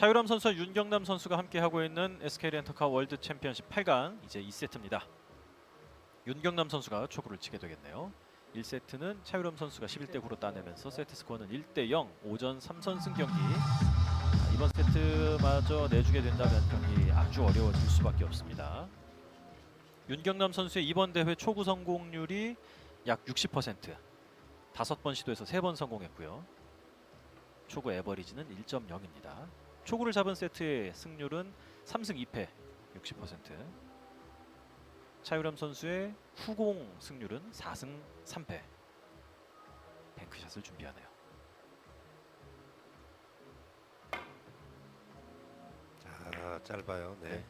차유람 선수와 윤경남 선수가 함께 하고 있는 SK 렌터카 월드 챔피언십 8강 이제 2세트입니다. 윤경남 선수가 초구를 치게 되겠네요. 1세트는 차유람 선수가 11대 9로 따내면서 세트 스코어는 1대 0 오전 3선승 경기. 자, 이번 세트마저 내주게 된다면 경기 아주 어려워질 수밖에 없습니다. 윤경남 선수의 이번 대회 초구 성공률이 약 60%. 다섯 번 시도해서 세번 성공했고요. 초구 에버리지는 1.0입니다. 초구를 잡은 세트의 승률은 3승 2패 60%. 차유람 선수의 후공 승률은 4승 3패. 뱅크샷을 준비하네요. 자 짧아요. 네. 네.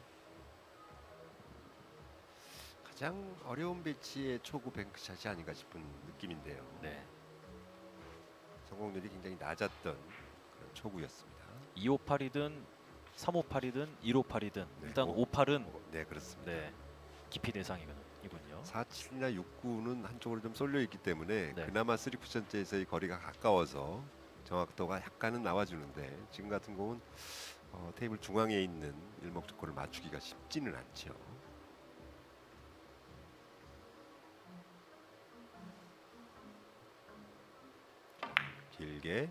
가장 어려운 배치의 초구 뱅크샷이 아닌가 싶은 느낌인데요. 네. 성공률이 굉장히 낮았던 그런 초구였습니다. 258이든 358이든 158이든 네, 일단 오- 58은 네 그렇습니다. 네. 깊이 대상이군요. 47이나 69는 한쪽으로 좀 쏠려 있기 때문에 네. 그나마 3 쿠션째에서의 거리가 가까워서 정확도가 약간은 나와주는데 지금 같은 경우는 어, 테이블 중앙에 있는 일목적고를 맞추기가 쉽지는 않죠. 길게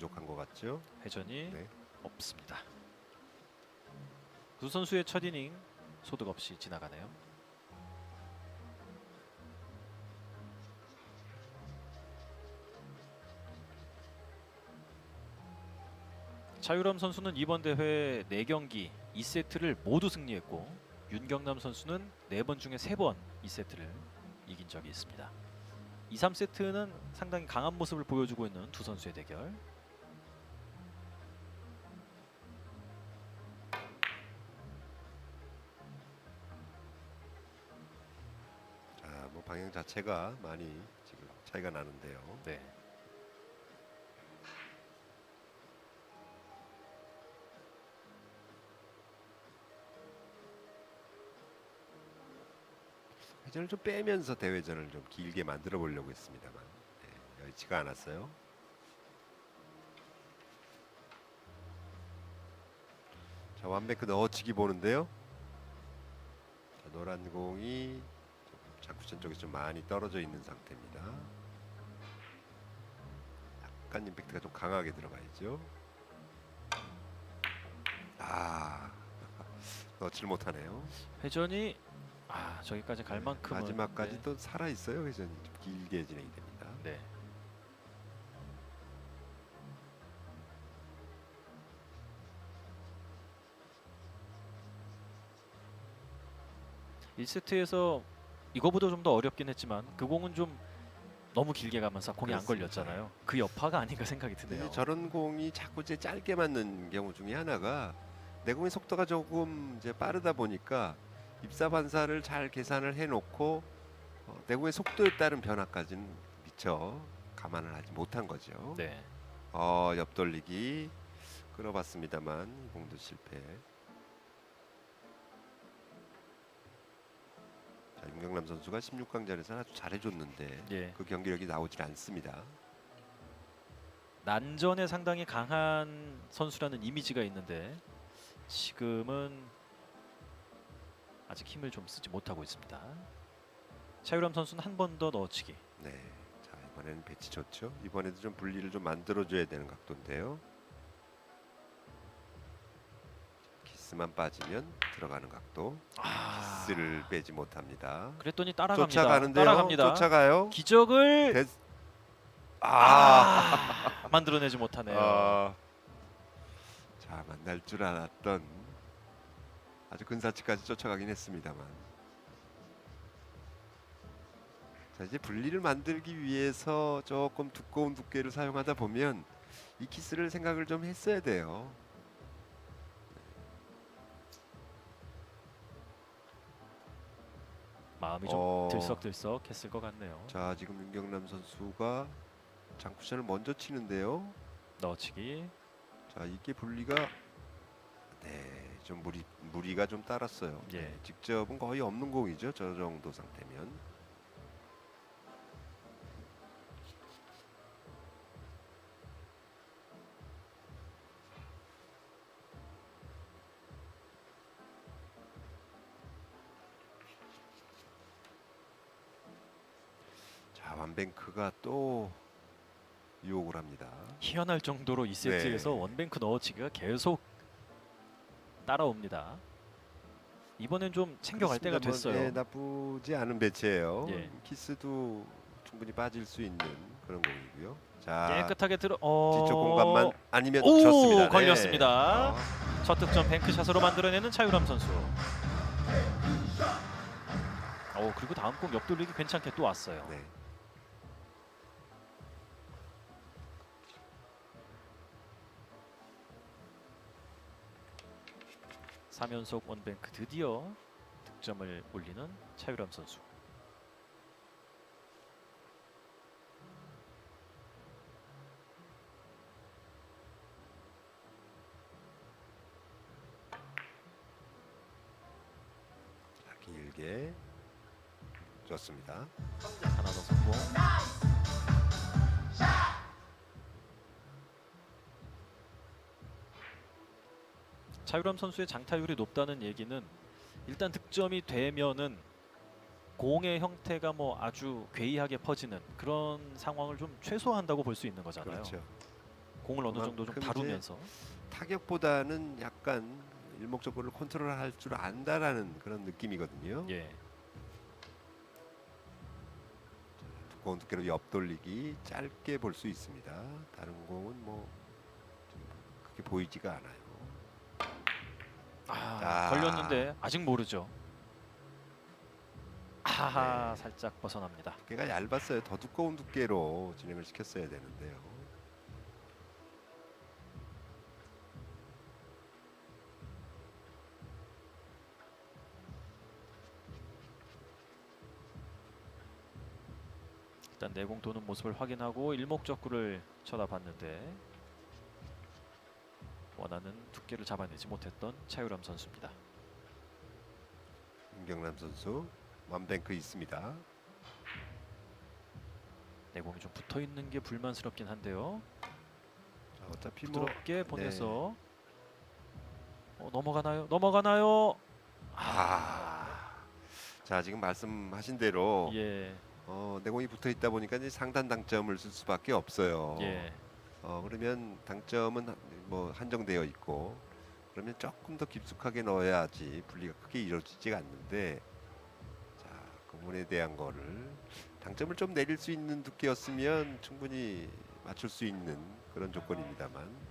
부족한 것 같죠? 회전이 네. 없습니다. 두 선수의 첫 이닝 소득 없이 지나가네요. 차유람 선수는 이번 대회 4경기 2세트를 모두 승리했고 윤경남 선수는 4번 중에 3번 2세트를 이긴 적이 있습니다. 2, 3세트는 상당히 강한 모습을 보여주고 있는 두 선수의 대결. 방향 자체가 많이 지금 차이가 나는데요. 네. 회전을 좀 빼면서 대회전을 좀 길게 만들어 보려고 했습니다만 네, 여의치가 않았어요. 자 완베크 넣어치기 보는데요. 자, 노란 공이 자쿠션 쪽에 좀 많이 떨어져 있는 상태입니다. 약간 임팩트가 좀 강하게 들어가야죠. 아 넣지를 못하네요. 회전이 아 저기까지 갈 만큼은 마지막까지 네. 또 살아 있어요. 회전이 좀 길게 진행이 됩니다. 네. 일세트에서 이거보다 좀 더 어렵긴 했지만 그 공은 좀 너무 길게 가면서 공이 안 그렇습니다. 걸렸잖아요. 그 여파가 아닌가 생각이 드네요. 저런 공이 자꾸 이제 짧게 맞는 경우 중에 하나가 내 공의 속도가 조금 이제 빠르다 보니까 입사 반사를 잘 계산을 해놓고 어, 내 공의 속도에 따른 변화까지는 미처 감안을 하지 못한 거죠. 네. 어 옆돌리기 끌어봤습니다만 이 공도 실패. 자 윤경남 선수가 16강전에서 아주 잘해줬는데 예. 그 경기력이 나오질 않습니다. 난전에 상당히 강한 선수라는 이미지가 있는데 지금은 아직 힘을 좀 쓰지 못하고 있습니다. 차유람 선수는 한 번 더 넣어치기. 네. 자 이번에는 배치 좋죠. 이번에도 좀 분리를 좀 만들어줘야 되는 각도인데요. 키스만 빠지면 들어가는 각도. 아, 키스를 빼지 못합니다. 그랬더니 따라갑니다. 쫓아가는데요. 따라갑니다. 쫓아가요. 기적을 됐- 아. 아, 만들어내지 못하네요. 아. 자 만날 줄 알았던 아주 근사치까지 쫓아가긴 했습니다만. 자 이제 분리를 만들기 위해서 조금 두꺼운 두께를 사용하다 보면 이 키스를 생각을 좀 했어야 돼요. 마음이 좀 어. 들썩들썩했을 것 같네요. 자 지금 윤경남 선수가 장쿠션을 먼저 치는데요. 넣어치기. 자 이게 분리가 네좀 무리 무리가 좀 따랐어요. 예. 네, 직접은 거의 없는 공이죠. 저 정도 상태면. 완뱅크가 또 유혹을 합니다. 희한할 정도로 이 세트에서 네. 원뱅크 넣어치기가 계속 따라옵니다. 이번엔 좀 챙겨갈 때가 그렇습니다. 뭐, 됐어요. 예, 나쁘지 않은 배치예요. 예. 키스도 충분히 빠질 수 있는 그런 공이고요. 자, 깨끗하게 들어. 어... 뒤쪽 공간만 아니면 오, 좋습니다. 네. 걸렸습니다. 어, 첫 득점 뱅크샷으로 만들어내는 차유람 선수. 오 그리고 다음 공 옆돌리기 괜찮게 또 왔어요. 네. 삼연속 원뱅크 드디어 득점을 올리는 차유람 선수. 자, 길게 좋습니다. 하나 더 성공. 차유람 선수의 장타율이 높다는 얘기는 일단 득점이 되면은 공의 형태가 뭐 아주 괴이하게 퍼지는 그런 상황을 좀 최소화한다고 볼 수 있는 거잖아요. 그렇죠. 공을 어느 정도 좀 다루면서 타격보다는 약간 일목적고를 컨트롤할 줄 안다라는 그런 느낌이거든요. 예. 두꺼운 두께로 옆돌리기 짧게 볼 수 있습니다. 다른 공은 뭐좀 그렇게 보이지가 않아요. 아, 자. 걸렸는데 아직 모르죠. 아하 네. 살짝 벗어납니다. 두께가 얇았어요. 더 두꺼운 두께로 진행을 시켰어야 되는데요. 일단 내공 도는 모습을 확인하고 일목적구를 쳐다봤는데 원하는 두께를 잡아내지 못했던 차유람 선수입니다. 임경남 선수 완뱅크 있습니다. 내공이 좀 붙어 있는 게 불만스럽긴 한데요. 자, 어차피 뭐 부드럽게 보내서 어, 넘어가나요? 넘어가나요? 아. 자 지금 말씀하신 대로 예, 어, 내공이 붙어 있다 보니까 이제 상단 당점을 쓸 수밖에 없어요. 예. 어, 그러면 당점은 한- 뭐 한정되어 있고 그러면 조금 더 깊숙하게 넣어야지 분리가 크게 이루어지지가 않는데 자, 그 부분에 대한 거를 당점을 좀 내릴 수 있는 두께였으면 충분히 맞출 수 있는 그런 조건입니다만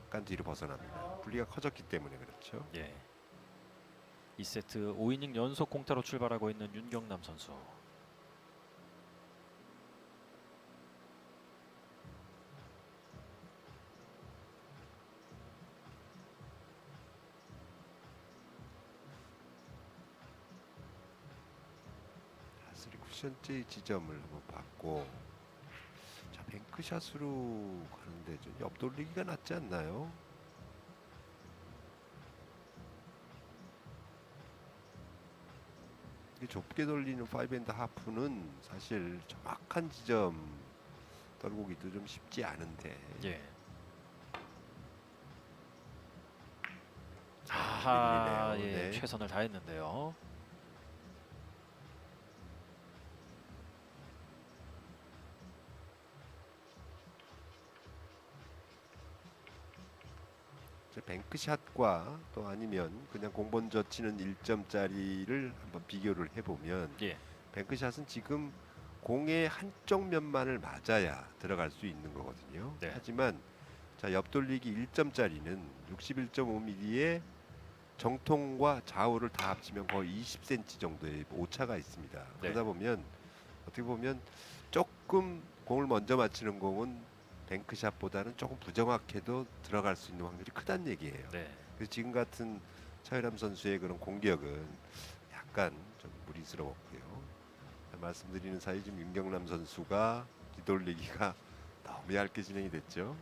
약간 뒤로 벗어납니다. 분리가 커졌기 때문에 그렇죠. 예. 2세트 5이닝 연속 공타로 출발하고 있는 윤경남 선수. 자, 쓰리 쿠션째 지점을 한번 봤고 자 뱅크샷으로 가는데 좀 옆돌리기가 낫지 않나요? 이게 좁게 돌리는 파이브앤드 하프는 사실 정확한 지점 떨고기도 좀 쉽지 않은데 예. 자, 아하, 밀리네요. 예, 네. 최선을 다했는데요. 뱅크샷과 또 아니면 그냥 공번저 치는 1점짜리를 한번 비교를 해보면 예. 뱅크샷은 지금 공의 한쪽 면만을 맞아야 들어갈 수 있는 거거든요. 네. 하지만 자 옆돌리기 1점짜리는 61.5mm의 정통과 좌우를 다 합치면 거의 20cm 정도의 오차가 있습니다. 네. 그러다 보면 어떻게 보면 조금 공을 먼저 맞히는 공은 뱅크샷보다는 조금 부정확해도 들어갈 수 있는 확률이 크다는 얘기예요. 네. 그래서 지금 같은 차유람 선수의 그런 공격은 약간 좀 무리스러웠고요. 말씀드리는 사이 지금 윤경남 선수가 뒤돌리기가 너무 얇게 진행이 됐죠.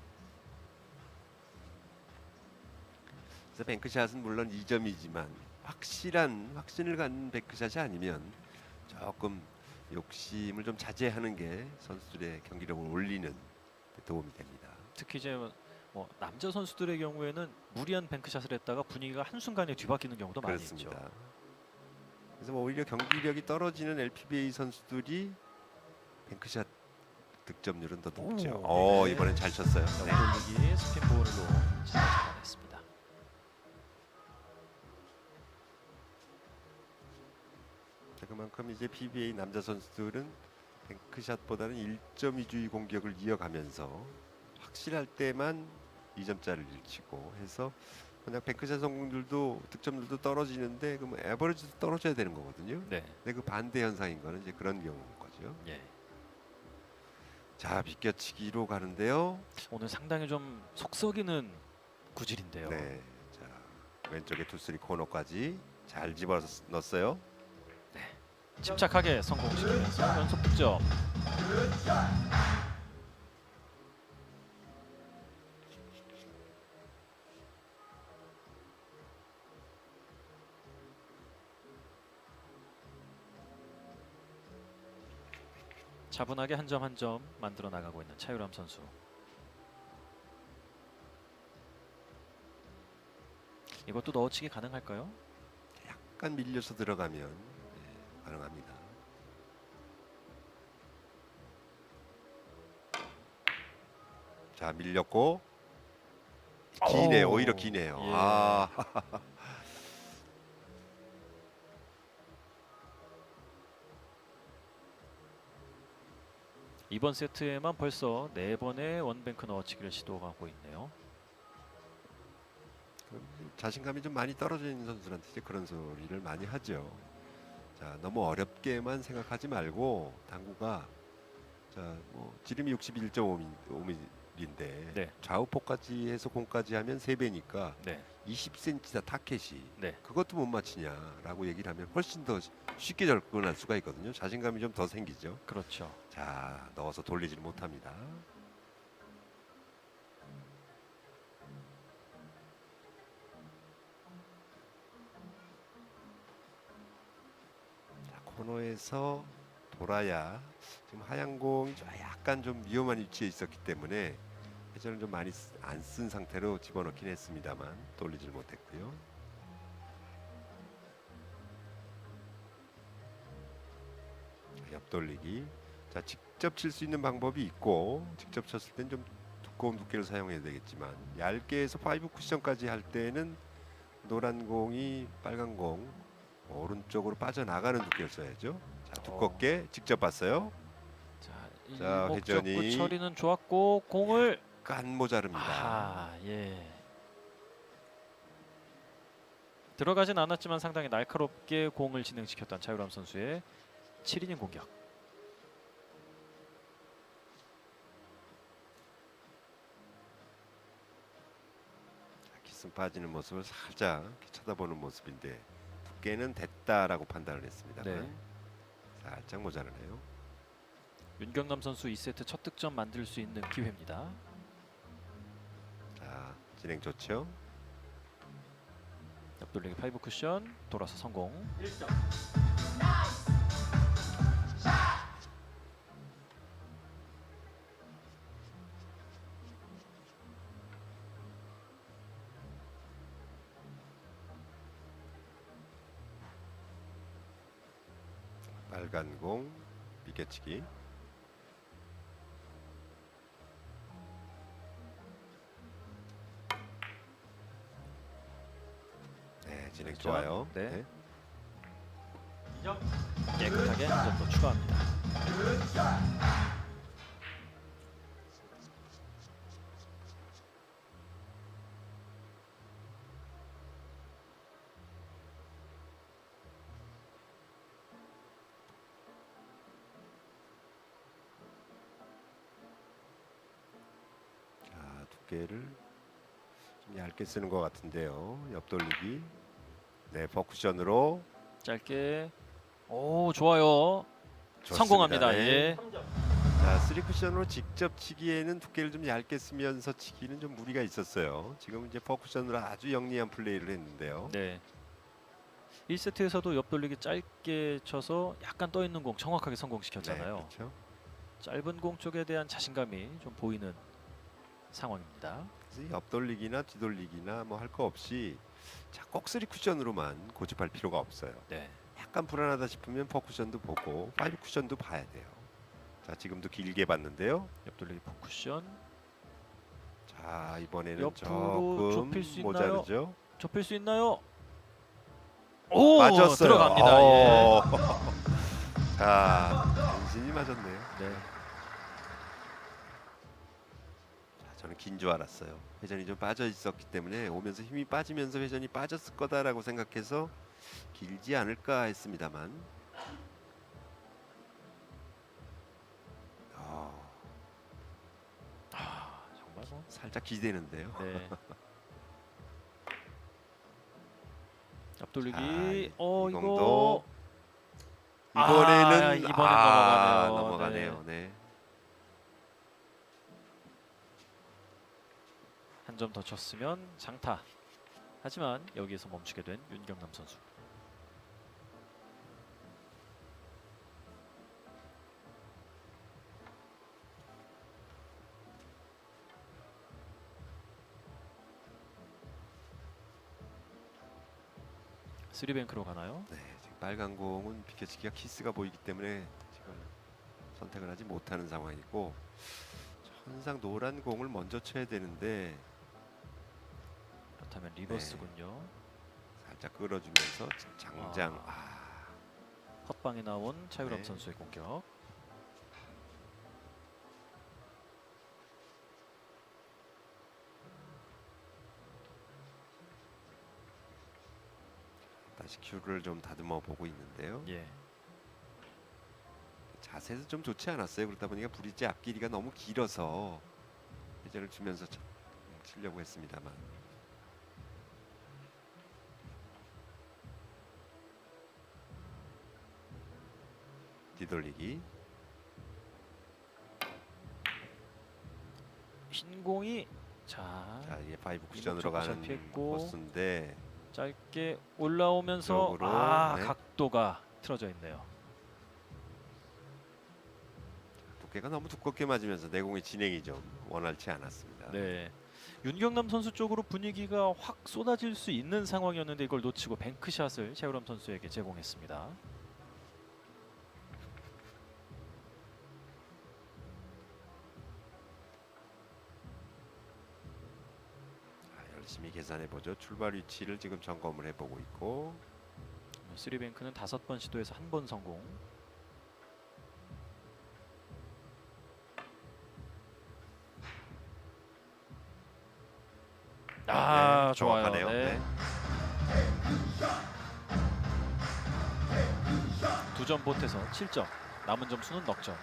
그래서 뱅크샷은 물론 2점이지만 확실한 확신을 갖는 뱅크샷이 아니면 조금 욕심을 좀 자제하는 게 선수들의 경기력을 올리는 데 도움이 됩니다. 특히 이제 뭐 남자 선수들의 경우에는 무리한 뱅크샷을 했다가 분위기가 한 순간에 뒤바뀌는 경우도 많이 있죠. 그렇습니다. 그래서 뭐 오히려 경기력이 떨어지는 LPBA 선수들이 뱅크샷 득점률은 더 높죠. 오, 어 네. 이번엔 잘 쳤어요. 자, 네. 원돌리기 스핀 볼로 잘 잡아냈습니다. 자, 그만큼 이제 PBA 남자 선수들은 뱅크샷보다는 1점 위주의 공격을 이어가면서 확실할 때만 2점짜리를 치고 해서 그냥 뱅크샷 성공률도 득점률도 떨어지는데 그럼 에버리지도 떨어져야 되는 거거든요. 네, 근데 그 반대 현상인 거는 이제 그런 경우인 거죠. 예. 자 비껴치기로 가는데요. 오늘 상당히 좀 속썩이는 구질인데요. 네. 자 왼쪽에 투쓰리 코너까지 잘 집어 넣었어요. 침착하게 성공시키면서 연속 득점. 차분하게 한 점 한 점 만들어 나가고 있는 차유람 선수. 이것도 넣어치기 가능할까요? 약간 밀려서 들어가면 네, 가능합니다. 자 밀렸고 기네 오, 오히려 기네요. 예. 아 이번 세트에만 벌써 네 번의 원뱅크 넣어치기를 시도하고 있네요. 자신감이 좀 많이 있는 선수한테 이제 그런 소리를 많이 하죠. 자 너무 어렵게만 생각하지 말고 당구가 자 뭐 지름이 61.5mm인데 네. 좌우폭까지 해서 공까지 하면 3배니까 네, 20cm다 타켓이 네. 그것도 못 맞히냐라고 얘기를 하면 훨씬 더 쉽게 접근할 수가 있거든요. 자신감이 좀 더 생기죠. 그렇죠. 자 넣어서 돌리질 못합니다. 자, 코너에서 돌아야 지금 좀 약간 좀 위험한 위치에 있었기 때문에 회전을 좀 많이 안 쓴 상태로 집어넣긴 했습니다만 돌리질 못했고요. 옆돌리기. 자 직접 칠 수 있는 방법이 있고 직접 쳤을 땐 좀 두꺼운 두께를 사용해야 되겠지만 얇게 해서 파이브 쿠션까지 할 때는 노란 공이 빨간 공 오른쪽으로 빠져나가는 두께를 써야죠. 자 두껍게 직접 봤어요. 자, 자, 회전이- 처리는 좋았고 공을 깐 모자릅니다. 아, 예. 들어가진 않았지만 상당히 날카롭게 공을 진행시켰던 차유람 선수의 7이닝 공격. 기승 빠지는 모습을 살짝 이렇게 쳐다보는 모습인데 두께는 됐다라고 판단을 했습니다. 네. 살짝 모자라네요. 윤경남 선수 2세트 첫 득점 만들 수 있는 기회입니다. 자 진행 좋죠. 옆돌리기 5 쿠션 돌아서 성공. 빨간 비껴치기. 네 진행 득점. 좋아요. 네. 깨끗하게 한 점 더 추가합니다. 자 두께를 좀 얇게 쓰는 것 같은데요. 옆돌리기. 네 퍼쿠션으로 짧게. 오, 좋아요. 좋습니다. 성공합니다. 네. 예. 자, 쓰리 쿠션으로 직접 치기에는 두께를 좀 얇게 쓰면서 치기는 좀 무리가 있었어요. 지금 이제 퍼쿠션으로 아주 영리한 플레이를 했는데요. 네. 1세트에서도 옆돌리기 짧게 쳐서 약간 떠 있는 공 정확하게 성공시켰잖아요. 네, 그렇죠. 짧은 공 쪽에 대한 자신감이 좀 보이는 상황입니다. 옆돌리기나 뒤돌리기나 뭐 할 거 없이 자, 꼭 쓰리 쿠션으로만 고집할 필요가 없어요. 네. 약간 불안하다 싶으면 퍼쿠션도 보고 파이브 쿠션도 봐야 돼요. 자 지금도 길게 봤는데요. 옆돌리기 포쿠션 자 이번에는 옆으로 조금 좁힐 수 있나요? 모자르죠. 좁힐 수 있나요? 오 맞았어요. 들어갑니다. 예. 어. 자 간신히 맞았네요. 네. 저는 긴 줄 알았어요. 회전이 좀 빠져 있었기 때문에 오면서 힘이 빠지면서 회전이 빠졌을 거다라고 생각해서 길지 않을까 했습니다만. 어, 아, 정말 뭐. 살짝 기대는데요. 네. 앞돌리기. 자, 어이 이거 정도. 아, 이번에는 이번엔 아, 넘어가네요. 넘어가네요. 네. 점 더 쳤으면 장타. 하지만 여기에서 멈추게 된 윤경남 선수. 쓰리뱅크로 가나요? 네, 지금 빨간 공은 비켜치기가 키스가 보이기 때문에 지금 선택을 하지 못하는 상황이고 항상 노란 공을 먼저 쳐야 되는데 그렇다면 리버스군요. 살짝 끌어주면서 장장 와. 아, 헛방에 나온 차유람 네. 선수의 공격. 다시 큐를 좀 다듬어 보고 있는데요. 예. 자세도 좀 좋지 않았어요. 그러다 보니까 브릿지 앞길이가 너무 길어서 회전을 주면서 쳐- 치려고 했습니다만 뒤돌리기 흰 공이 자, 자 이게 파이브 쿠션으로 가는 피했고. 코스인데 짧게 올라오면서 쪽으로, 아 네. 각도가 틀어져 있네요. 두께가 너무 두껍게 맞으면서 내공의 진행이 좀 원활치 않았습니다. 네. 윤경남 선수 쪽으로 분위기가 확 쏟아질 수 있는 상황이었는데 이걸 놓치고 뱅크샷을 최우람 선수에게 제공했습니다. 계산해 보죠. 출발 위치를 지금 점검을 해보고 있고 쓰리뱅크는 다섯 번 시도해서 한 번 성공. 아 네, 좋아요. 정확하네요. 네. 네. 두 점 보태서 7점. 남은 점수는 넉 점.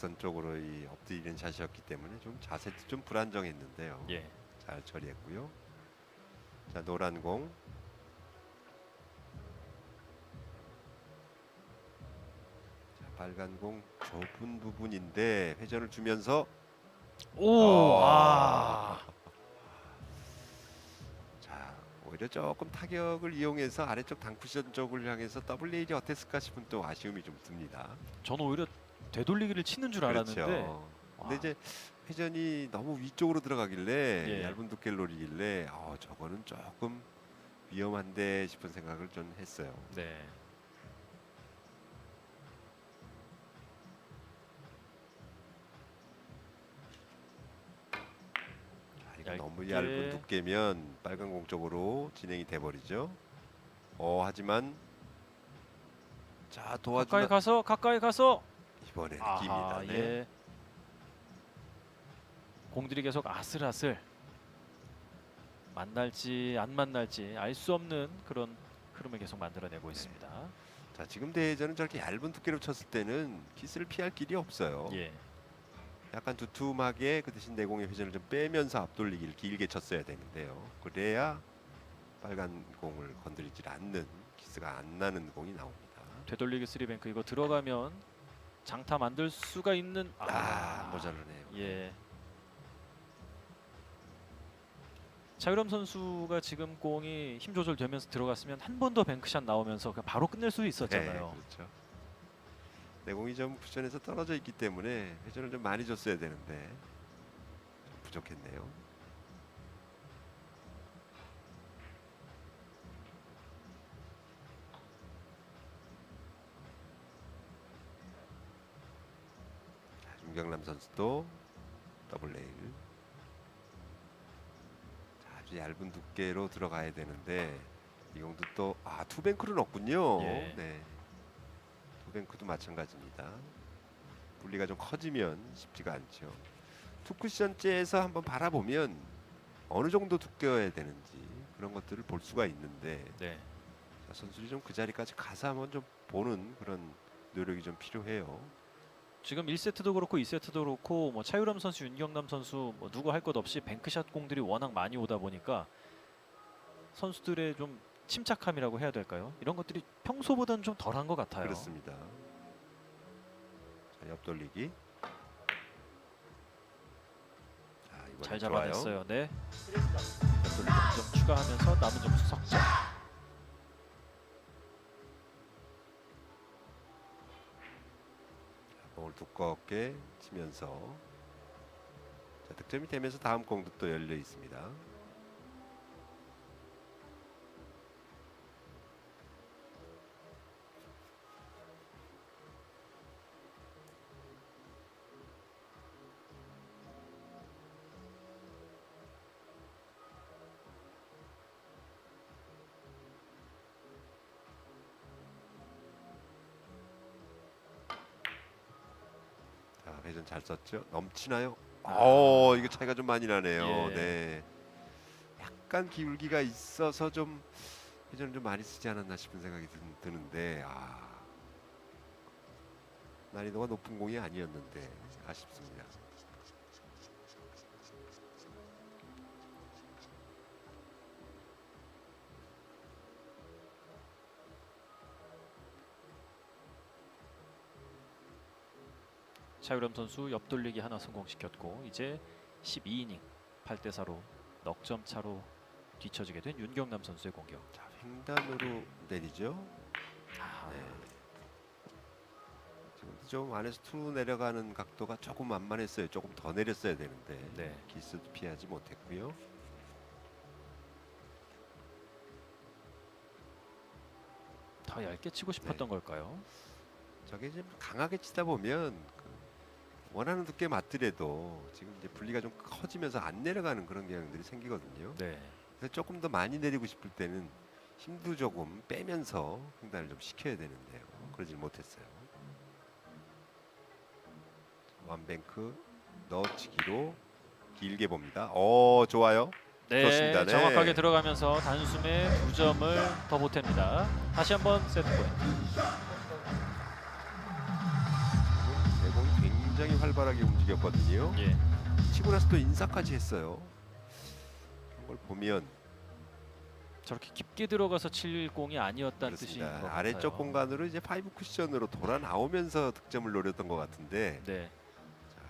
대각선 쪽으로 이 엎드리는 샷이었기 때문에 좀 자세도 좀 불안정했는데요. 예. 잘 처리했고요. 자 노란 공. 자 빨간 공 좁은 부분인데 회전을 주면서 오. 아. 아. 자 오히려 조금 타격을 이용해서 아래쪽 당쿠션 쪽을 향해서 더블 레일이 어땠을까 싶은 또 아쉬움이 좀 듭니다. 저는 오히려 되돌리기를 치는 줄 알았는데 그렇죠. 근데 와. 이제 회전이 너무 위쪽으로 들어가길래 예. 얇은 두께를 노리길래 어, 저거는 조금 위험한데 싶은 생각을 좀 했어요. 네. 아, 이거 얇게. 너무 얇은 두께면 빨간 공 쪽으로 진행이 돼 버리죠. 어 하지만 자 가까이 도와주나 가서 가까이 가서 이번에는 아하, 깁니다. 네. 예. 공들이 계속 아슬아슬 만날지 안 만날지 알 수 없는 그런 흐름을 계속 만들어내고 네. 있습니다. 자 지금 대회전은 저렇게 얇은 두께로 쳤을 때는 키스를 피할 길이 없어요. 예. 약간 두툼하게 그 대신 내공의 회전을 좀 빼면서 앞돌리기를 길게 쳤어야 되는데요. 그래야 빨간 공을 건드리질 않는 키스가 안 나는 공이 나옵니다. 되돌리기 쓰리뱅크 이거 들어가면 장타 만들 수가 있는 아, 모자르네요. 예. 차유람 선수가 지금 공이 힘 조절되면서 들어갔으면 한 번 더 뱅크샷 나오면서 그냥 바로 끝낼 수 있었잖아요. 네, 그렇죠. 내공이 좀 쿠션에서 떨어져 있기 때문에 회전을 좀 많이 줬어야 되는데 좀 부족했네요. 자, 윤경남 선수도 더블 레일. 자, 아주 얇은 두께로 들어가야 되는데 이공도 또 아 투뱅크를 넣었군요. 예. 네. 투뱅크도 마찬가지입니다. 분리가 좀 커지면 쉽지가 않죠. 투쿠션째에서 한번 바라보면 어느 정도 두께여야 되는지 그런 것들을 볼 수가 있는데 네. 자, 선수들이 좀 그 자리까지 가서 한번 좀 보는 그런 노력이 좀 필요해요. 지금 1세트도 그렇고 2세트도 그렇고 뭐 차유람 선수, 윤경남 선수 뭐 누구 할 것 없이 뱅크샷 공들이 워낙 많이 오다 보니까 선수들의 좀 침착함이라고 해야 될까요? 이런 것들이 평소보다는 좀 덜한 것 같아요. 그렇습니다. 자, 옆 돌리기. 자, 이번엔 잘 좋아요. 잡아냈어요. 네. 옆돌리 점 추가하면서 남은 점수 석점. 두껍게 치면서 자, 득점이 되면서 다음 공도 또 열려 있습니다. 잘 썼죠? 넘치나요? 아. 어, 이거 차이가 좀 많이 나네요. 예. 네. 약간 기울기가 있어서 좀 회전을 좀 많이 쓰지 않았나 싶은 생각이 드, 드는데 아. 난이도가 높은 공이 아니었는데 아쉽습니다. 차유람 선수 옆돌리기 하나 성공시켰고 이제 12이닝 8대 4로 넉점 차로 뒤처지게 된 윤경남 선수의 공격. 자, 횡단으로 내리죠. 아, 네. 지금 좀 안에서 투 내려가는 각도가 조금 만만했어요. 조금 더 내렸어야 되는데 네. 기스도 피하지 못했고요. 더 얇게 치고 싶었던 걸까요? 저게 좀 강하게 치다 보면 그 원하는 두께 맞더라도 지금 이제 분리가 좀 커지면서 안 내려가는 그런 경향들이 생기거든요. 네. 그래서 조금 더 많이 내리고 싶을 때는 힘도 조금 빼면서 횡단을 좀 시켜야 되는데요. 그러질 못했어요. 완뱅크 넣어치기로 길게 봅니다. 어 좋아요. 네, 좋습니다. 네. 정확하게 들어가면서 단숨에 두 점을 더 보탭니다. 다시 한번 세트 포인트. 굉장히 활발하게 움직였거든요. 예. 치고 나서 또 인사까지 했어요. 그런 걸 보면 저렇게 깊게 들어가서 칠 공이 아니었다는 그렇습니다. 것 아래쪽 같아요. 공간으로 이제 파이브 쿠션으로 돌아 나오면서 득점을 노렸던 것 같은데 네. 자,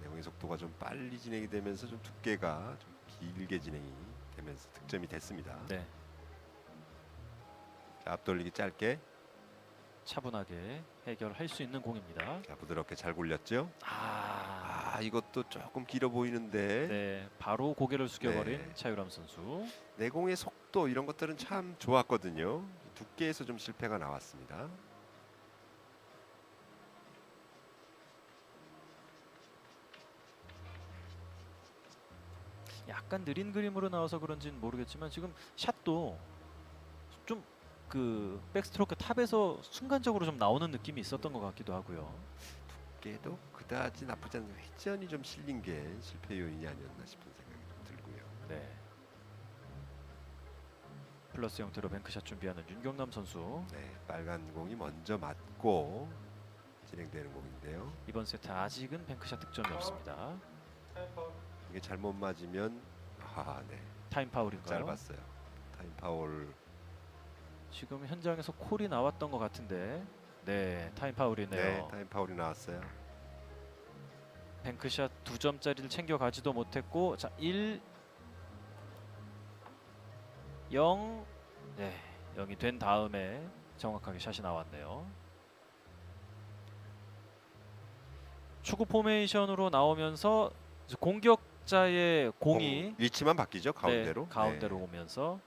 내공의 속도가 좀 빨리 진행이 되면서 좀 두께가 좀 길게 진행이 되면서 득점이 됐습니다. 네. 자, 앞돌리기 짧게 차분하게 해결할 수 있는 공입니다. 자, 부드럽게 잘 굴렸죠. 아. 아 이것도 조금 길어 보이는데 네. 바로 고개를 숙여버린 네. 차유람 선수. 내공의 속도 이런 것들은 참 좋았거든요. 두께에서 좀 실패가 나왔습니다. 약간 느린 그림으로 나와서 그런지는 모르겠지만 지금 샷도 좀 그 백스트로크 탑에서 순간적으로 좀 나오는 느낌이 있었던 것 같기도 하고요. 두께도 그다지 나쁘지 않은 회전이 좀 실린 게 실패 요인이 아니었나 싶은 생각이 좀 들고요. 네. 플러스 형태로 뱅크샷 준비하는 윤경남 선수. 네, 빨간 공이 먼저 맞고 진행되는 공인데요. 이번 세트 아직은 뱅크샷 득점이 없습니다. 이게 잘못 맞으면 아, 네, 타임 파울인가요? 짧았어요. 타임 파울. 지금 현장에서 콜이 나왔던 것 같은데. 네, 타임 파울이네요. 네, 타임 파울이 나왔어요. 뱅크샷 두 점짜리를 챙겨 가지도 못했고 자 1, 0, 네 0이 된 다음에 정확하게 샷이 나왔네요. 축구 포메이션으로 나오면서 공격 공격자의 공이 공 위치만 바뀌죠 가운데로. 네, 가운데로 오면서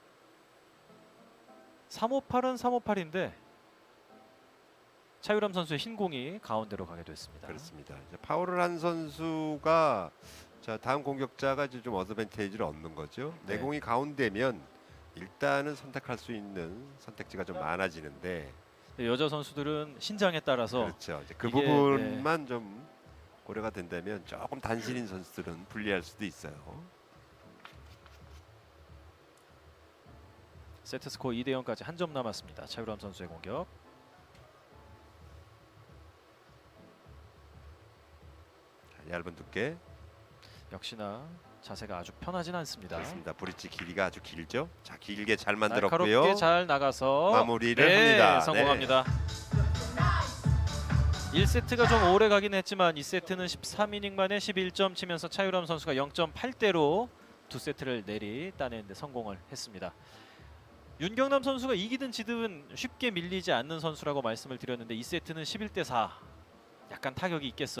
358은 358인데 차유람 선수의 흰 공이 가운데로 가게 됐습니다. 네, 그렇습니다. 이제 파울을 한 선수가 자 다음 공격자가 이제 좀 어드밴테이지를 얻는 거죠. 네. 내공이 가운데면 일단은 선택할 수 있는 선택지가 좀 많아지는데 네, 여자 선수들은 신장에 따라서 그렇죠. 이제 그 이게, 네. 부분만 좀 고려가 된다면 조금 단신인 선수들은 불리할 수도 있어요. 세트 스코어 2대 0까지 한 점 남았습니다. 차유람 선수의 공격. 자, 얇은 두께 역시나 자세가 아주 편하진 않습니다. 그렇습니다. 브릿지 길이가 아주 길죠. 자 길게 잘 날카롭게 만들었고요. 잘 나가서 마무리를 네, 합니다. 성공합니다. 1세트가 좀 오래 가긴 했지만 2세트는 13이닝 만에 11점 치면서 차유람 선수가 0.8대로 두 세트를 내리 따내는데 성공을 했습니다. 윤경남 선수가 이기든 지든 쉽게 밀리지 않는 선수라고 말씀을 드렸는데 2세트는 11대 4. 약간 타격이 있겠어요.